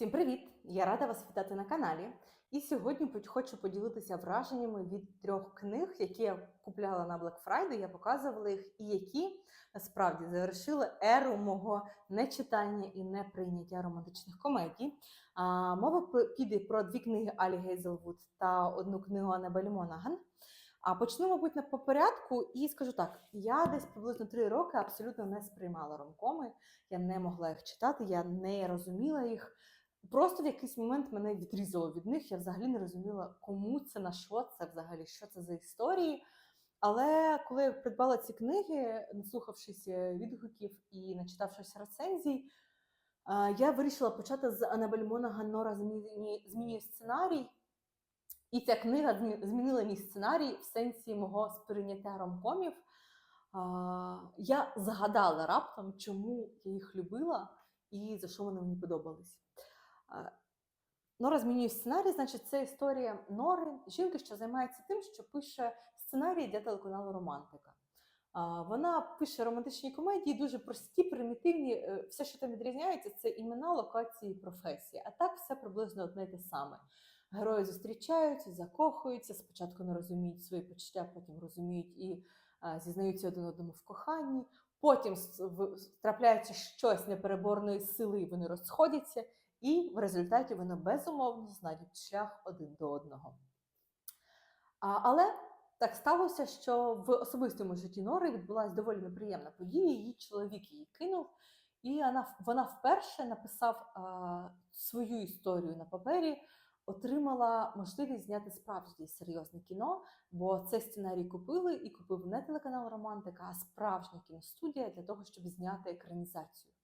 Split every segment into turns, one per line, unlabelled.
Всім привіт! Я рада вас вітати на каналі. І сьогодні хочу поділитися враженнями від трьох книг, які я купляла на Black Friday. Я показувала їх, і які насправді завершили еру мого нечитання і неприйняття романтичних комедій. А, мова піде про дві книги Алі Гейзелвуд та одну книгу Аннабель Монаган. А почну, мабуть, на по порядку і скажу так: я десь приблизно три роки абсолютно не сприймала ромкоми. Я не могла їх читати, я не розуміла їх. Просто в якийсь момент мене відрізало від них. Я взагалі не розуміла, кому це на що це взагалі, що це за історії. Але коли я придбала ці книги, наслухавшись е, відгуків і начитавшись рецензій, я вирішила почати з Анабель Монаган Нора змінює сценарій. І ця книга змінила мій сценарій в сенсі мого сприйняття ромкомів. Я згадала раптом, чому я їх любила і за що вони мені подобались. Нора змінює сценарій, значить, це історія Нори, жінки, що займається тим, що пише сценарії для телеканалу Романтика. Вона пише романтичні комедії, дуже прості, примітивні. Е, Все, що там відрізняється, це імена, локації, професії. А так все приблизно одне й те саме. Герої зустрічаються, закохуються, спочатку не розуміють свої почуття, потім розуміють і зізнаються один одному в коханні. Потім трапляється щось непереборної сили, і вони розходяться, і в результаті вони безумовно знайдуть шлях один до одного. А, але так сталося, що в особистому житті Нори відбулася доволі неприємна подія. Її чоловік її кинув, і вона, вона вперше написав а, свою історію на папері, отримала можливість зняти справжнє серйозне кіно, бо цей сценарій купили і купив не телеканал Романтика, а справжня кіностудія для того, щоб зняти екранізацію.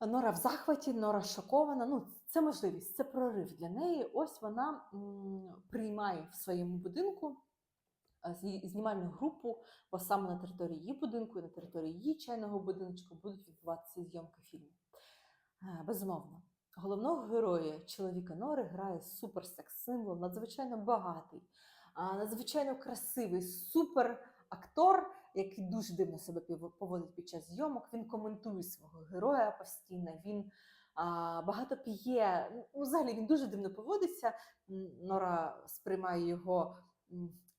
Нора в захваті, Нора шокована. Ну, це можливість, це прорив для неї. Ось вона м, приймає в своєму будинку е, знімальну групу, бо саме на території її будинку і на території її чайного будиночку будуть відбуватися зйомки фільму. Е, Безумовно. Головного героя чоловіка Нори грає суперсекс-символ, надзвичайно багатий, надзвичайно красивий, супер актор, який дуже дивно себе поводить під час зйомок. Він коментує свого героя постійно. Він а, багато п'є. Ну, взагалі він дуже дивно поводиться. Нора сприймає його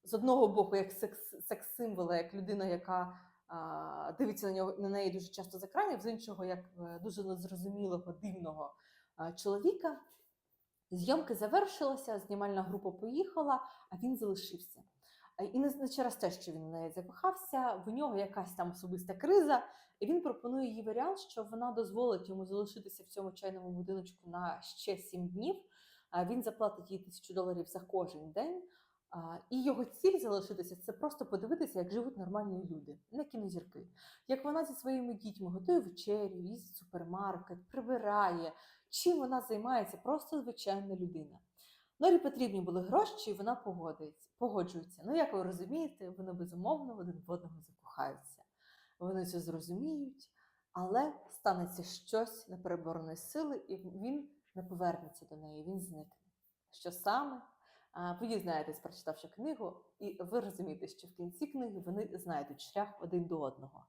з одного боку як секс- секс-символа, як людина, яка дивиться на нього на неї дуже часто з екранів, з іншого як е, дуже незрозумілого, дивного чоловіка. Зйомки завершилися, знімальна група поїхала, а він залишився. А, І не через те, що він в неї закохався, в нього якась там особиста криза, і він пропонує їй варіант, що вона дозволить йому залишитися в цьому чайному будиночку на ще сім днів. Він заплатить їй тисячу доларів за кожен день. І його ціль залишитися це просто подивитися, як живуть нормальні люди, не кінозірки. Як вона зі своїми дітьми готує вечерю, їздить в супермаркет, прибирає, чим вона займається, просто звичайна людина. Норі потрібні були гроші, і вона погоджується. Ну, як ви розумієте, вони безумовно один в одного закохаються. Вони це зрозуміють, але станеться щось непереборної сили, і він не повернеться до неї, він зникне. Що саме? Ви дізнаєтесь, прочитавши книгу, і ви розумієте, що в кінці книги вони знайдуть шлях один до одного.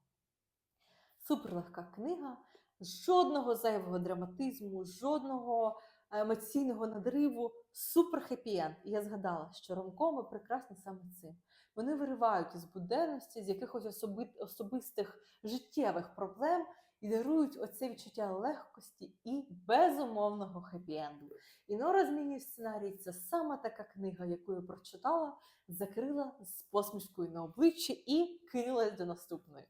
Суперлегка книга, жодного зайвого драматизму, жодного емоційного надриву, супер хеппі-енд. І я згадала, що ромкоми прекрасні саме цим. Вони виривають із буденності, з якихось особи- особистих життєвих проблем і дарують оце відчуття легкості і безумовного хеппі-енду. І Нора змінює сценарій. Це саме така книга, яку я прочитала, закрила з посмішкою на обличчі і кинулась до наступної.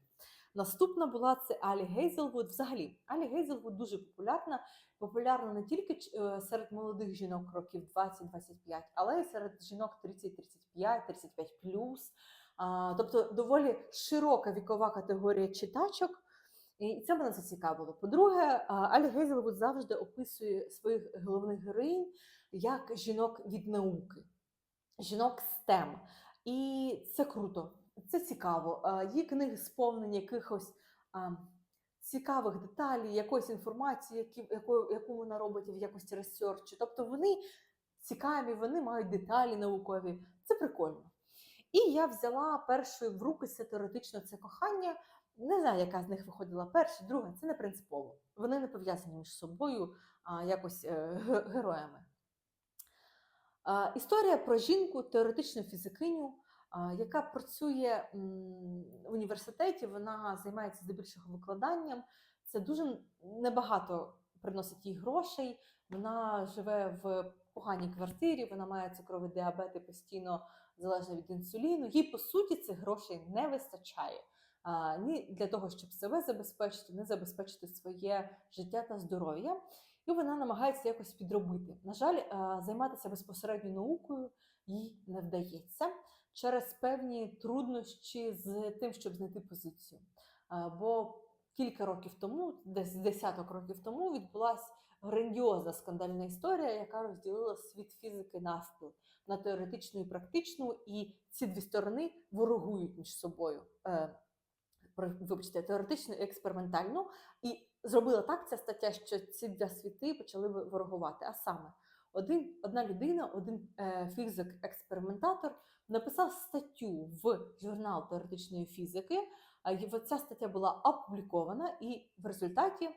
Наступна була це Алі Гейзелвуд. Взагалі, Алі Гейзелвуд дуже популярна. Популярна не тільки е, серед молодих жінок років 20-25, але й серед жінок 30-35, 35 А, Тобто доволі широка вікова категорія читачок. І це мене зацікавило. По-друге, Алі Гейзелвуд завжди описує своїх головних героїнь як жінок від науки, жінок STEM. І це круто, це цікаво. А, Її книги сповнені якихось а, цікавих деталей, якоїсь інформації, які, яку, яку вона робить в якості ресерчу. Тобто вони цікаві, вони мають деталі наукові. Це прикольно. І я взяла першою в руки це теоретично це кохання. Не знаю, яка з них виходила перша, друга, це не принципово. вони не пов'язані між собою а, якось е, героями. А, Історія про жінку, теоретичну фізикиню, яка працює в університеті, вона займається здебільшого викладанням. Це дуже небагато приносить їй грошей. Вона живе в поганій квартирі, вона має цукровий діабет і постійно залежна від інсуліну. Їй, по суті, цих грошей не вистачає. Ні для того, щоб себе забезпечити, не забезпечити своє життя та здоров'я. І вона намагається якось підробити. На жаль, займатися безпосередньо наукою їй не вдається через певні труднощі з тим, щоб знайти позицію. Бо кілька років тому, десь десяток років тому, відбулася грандіозна скандальна історія, яка розділила світ фізики навпіл на теоретичну і практичну, і ці дві сторони ворогують між собою. Е, Вибачте, теоретичну і експериментальну, і зробила так ця стаття, що ці два світи почали ворогувати. А саме, один, одна людина, один е, фізик-експериментатор написав статтю в журнал теоретичної фізики. Ця стаття була опублікована, і в результаті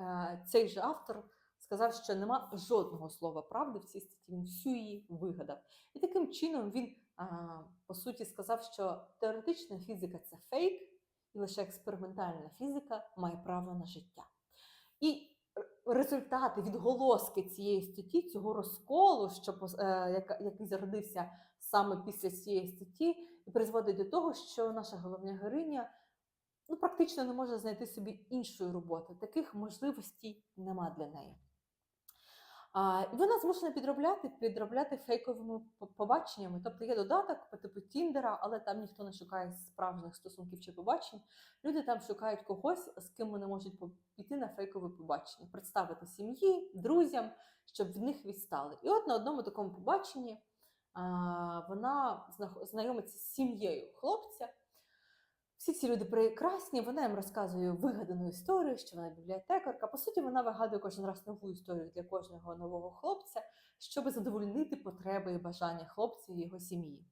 е, цей же автор сказав, що нема жодного слова правди в цій статті. Він всю її вигадав. І таким чином він а, по суті сказав, що теоретична фізика це фейк, і лише експериментальна фізика має право на життя. І результати, відголоски цієї статті, цього розколу, що е, який зародився саме після цієї статті, і призводить до того, що наша головна героїня ну, практично не може знайти собі іншої роботи. Таких можливостей нема для неї. А, і вона змушена підробляти, підробляти фейковими побаченнями. Тобто є додаток по типу Тіндера, але там ніхто не шукає справжніх стосунків чи побачень. Люди там шукають когось, з ким вони можуть піти на фейкове побачення, представити сім'ї, друзям, щоб в них відстали. І от на одному такому побаченні а, вона знайомиться з сім'єю хлопця. Всі ці люди прекрасні, вона їм розказує вигадану історію, що вона бібліотекарка. По суті, вона вигадує кожен раз нову історію для кожного нового хлопця, щоб задовольнити потреби і бажання хлопця і його сім'ї.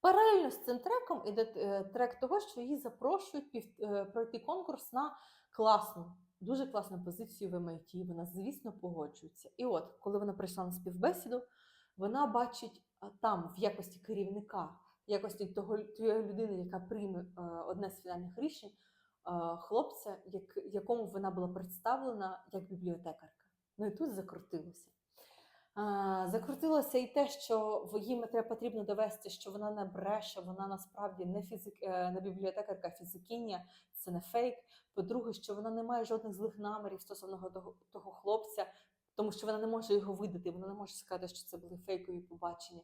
Паралельно з цим треком іде е, трек того, що її запрошують е, пройти конкурс на класну, дуже класну позицію в MIT. Вона, звісно, погоджується. І от, коли вона прийшла на співбесіду, вона бачить там в якості керівника, якості того тієї людини, яка прийме е, одне з фінальних рішень, е, хлопця, як, якому вона була представлена як бібліотекарка. Ну і тут закрутилося. А, Закрутилося і те, що їм треба потрібно довести, що вона не бреше, вона насправді не фізик, е, не бібліотекарка, а фізикиня, це не фейк. По-друге, що вона не має жодних злих намірів стосовно того, того хлопця, тому що вона не може його видати, вона не може сказати, що це були фейкові побачення.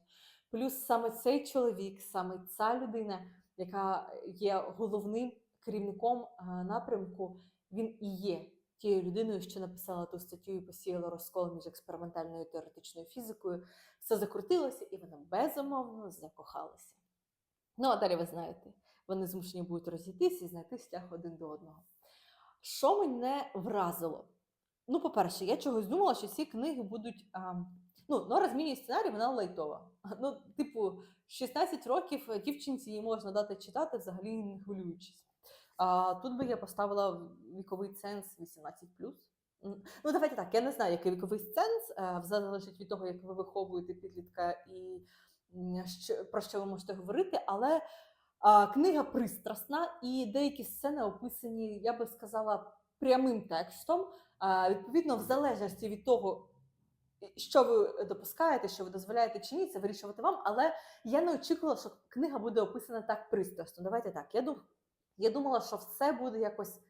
Плюс саме цей чоловік, саме ця людина, яка є головним керівником е, напрямку, він і є тією людиною, що написала ту статтю і посіяла розкол між експериментальною і теоретичною фізикою. Все закрутилося, і вона безумовно закохалася. Ну, а далі ви знаєте, вони змушені будуть розійтись і знайти шлях один до одного. Що мене вразило? Ну, по-перше, я чогось думала, що ці книги будуть. А, ну, Нора змінює сценарій, вона лайтова. Ну, типу, 16 років е, дівчинці їй можна дати читати, взагалі не хвилюючись. А тут би я поставила віковий ценз 18. Ну, давайте так, я не знаю, який віковий ценз, е, залежить від того, як ви виховуєте підлітка і що, про що ви можете говорити, але а, книга пристрасна, і деякі сцени описані, я би сказала, прямим текстом. А, відповідно, в залежності від того, що ви допускаєте, що ви дозволяєте чи ні, це вирішувати вам. Але я не очікувала, що книга буде описана так пристрасно. Давайте так. Я, дум... я думала, що все буде якось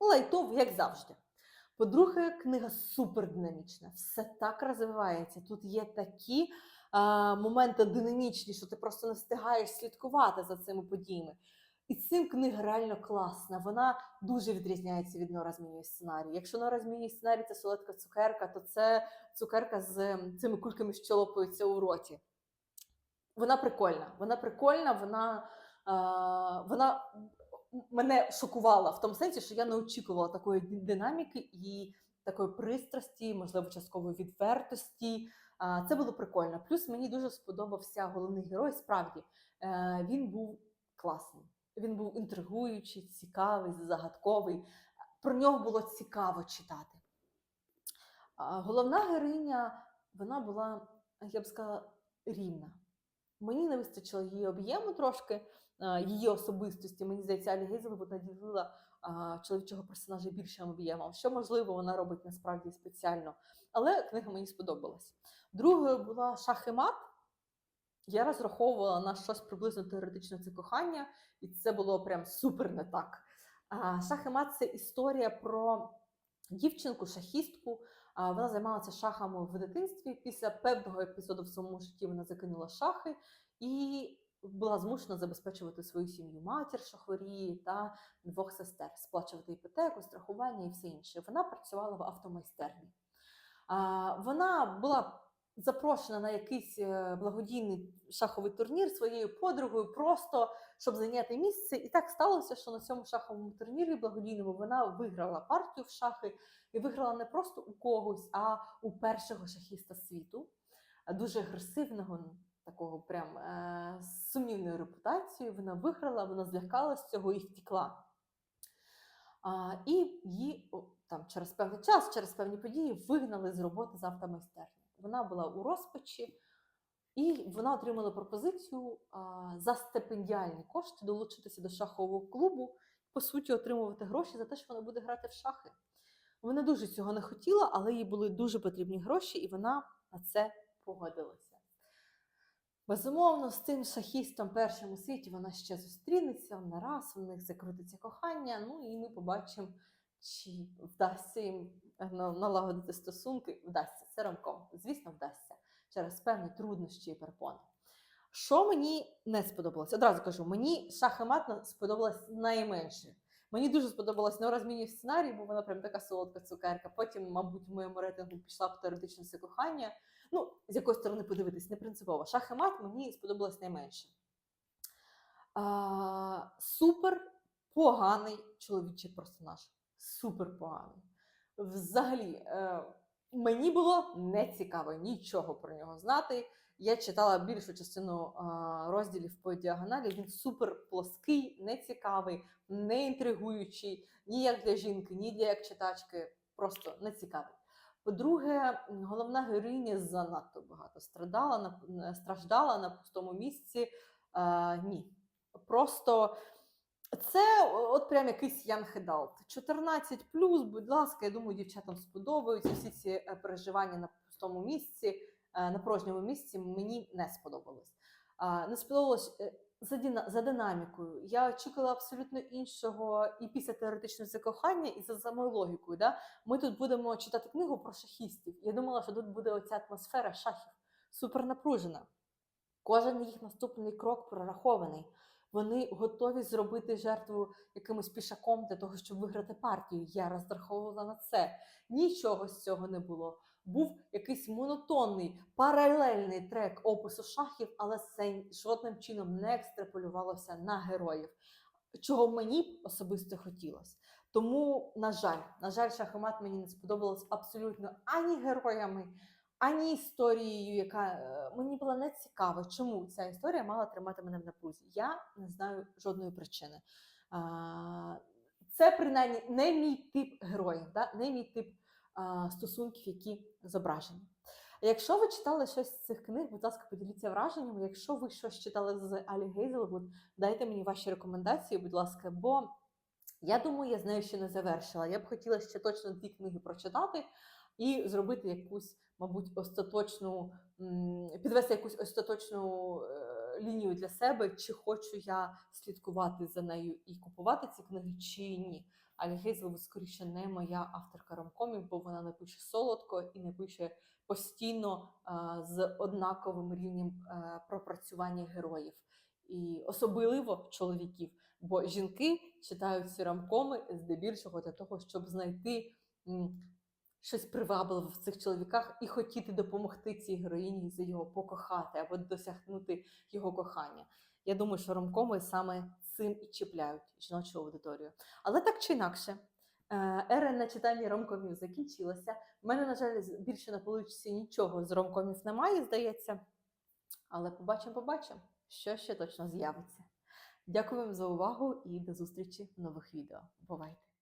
лайтово, як завжди. По-друге, книга супердинамічна, все так розвивається. Тут є такі а, моменти динамічні, що ти просто не встигаєш слідкувати за цими подіями. І цим книга реально класна. Вона дуже відрізняється від Нора змінює сценарій. Якщо Нора змінює сценарій, це солодка цукерка, то це цукерка з ем, цими кульками, що лопаються у роті. Вона прикольна. Вона прикольна, вона, а, вона мене шокувала в тому сенсі, що я не очікувала такої динаміки і такої пристрасті, можливо, часткової відвертості. А, Це було прикольно. Плюс мені дуже сподобався головний герой. Справді Е, він був класний. Він був інтригуючий, цікавий, загадковий. про нього було цікаво читати. Головна героїня, вона була, я б сказала, рівна. Мені не вистачило її об'єму трошки, її особистості. Мені здається, Алі наділила чоловічого персонажа більшим об'ємом, що, можливо, вона робить насправді спеціально. Але книга мені сподобалась. Другою була шах і мат. Я розраховувала на щось приблизно теоретичне це кохання, і це було прям супер не так. Шах і мат це історія про дівчинку, шахістку. Вона займалася шахами в дитинстві. Після певного епізоду в своєму житті вона закинула шахи і була змушена забезпечувати свою сім'ю матір, що хворіє, та двох сестер, сплачувати іпотеку, страхування і все інше. Вона працювала в автомайстерні. Вона була запрошена на якийсь е, благодійний шаховий турнір своєю подругою, просто щоб зайняти місце. І так сталося, що на цьому шаховому турнірі благодійному вона виграла партію в шахи і виграла не просто у когось, а у першого шахіста світу, дуже агресивного, ну, такого прям е- сумнівною репутацією. Вона виграла, вона злякалась цього і втікла. А, і її о, там через певний час, через певні події вигнали з роботи з автомайстерні. Вона була у розпачі, і вона отримала пропозицію за стипендіальні кошти долучитися до шахового клубу, по суті, отримувати гроші за те, що вона буде грати в шахи. Вона дуже цього не хотіла, але їй були дуже потрібні гроші, і вона на це погодилася. Безумовно, з цим шахістом першим у світі вона ще зустрінеться не раз, в них закрутиться кохання. Ну і ми побачимо, чи вдасться їм е, налагодити стосунки. Вдасться це рамком. Звісно, вдасться через певні труднощі і перепони. Що мені не сподобалось? Одразу кажу, мені шах і мат сподобалось найменше. Мені дуже сподобалась Нора змінює сценарій, бо вона прям така солодка цукерка. Потім, мабуть, в моєму рейтингу пішла б теоретичне все кохання. Ну, з якої сторони подивитись, не принципово. Шах і мат мені сподобалось найменше. А, супер поганий чоловічий персонаж. Супер поганий. Взагалі, е, мені було не цікаво нічого про нього знати. Я читала більшу частину розділів по діагоналі. Він супер плоский, нецікавий, не інтригуючий ні як для жінки, ні для як читачки. Просто не цікавий. По-друге, головна героїня занадто багато страдала на страждала на пустому місці. А, ні. Просто це от прям якийсь Ян Хедалт. 14 будь ласка, я думаю, дівчатам сподобаються всі ці е, переживання на пустому місці, е, на порожньому місці мені не сподобалось. Не сподобалось е, за, динамікою. Я очікувала абсолютно іншого і після теоретичного закохання, і за самою логікою. Да? Ми тут будемо читати книгу про шахістів. Я думала, що тут буде оця атмосфера шахів супер напружена. Кожен їх наступний крок прорахований. Вони готові зробити жертву якимось пішаком для того, щоб виграти партію. Я розраховувала на це. Нічого з цього не було. Був якийсь монотонний паралельний трек опису шахів, але це жодним чином не екстраполювалося на героїв, чого мені особисто хотілося. Тому, на жаль, на жаль, шахмат мені не сподобалось абсолютно ані героями, ані історією, яка е, мені була не цікава, чому ця історія мала тримати мене в напрузі. Я не знаю жодної причини. Це принаймні не мій тип героїв, да? не мій тип стосунків, які зображені. Якщо ви читали щось з цих книг, будь ласка, поділіться враженнями. Якщо ви щось читали з Алі Гейзелвуд, дайте мені ваші рекомендації, будь ласка, бо я думаю, я з нею ще не завершила. Я б хотіла ще точно дві книги прочитати і зробити якусь, мабуть, остаточну, підвести якусь остаточну е, лінію для себе, чи хочу я слідкувати за нею і купувати ці книги, чи ні. Алі Гейзелвуд, скоріше, не моя авторка ромкомів, бо вона не пише солодко і не пише постійно з однаковим рівнем е, пропрацювання героїв. І особливо чоловіків, бо жінки читають ці рамкоми здебільшого для того, щоб знайти щось привабливе в цих чоловіках і хотіти допомогти цій героїні за його покохати або досягнути його кохання. Я думаю, що ромкоми саме цим і чіпляють жіночу аудиторію. Але так чи інакше, е, ера на читання ромкомів закінчилася. У мене, на жаль, більше на поличці нічого з ромкомів немає, здається. Але побачимо, побачимо, що ще точно з'явиться. Дякую вам за увагу і до зустрічі в нових відео. Бувайте!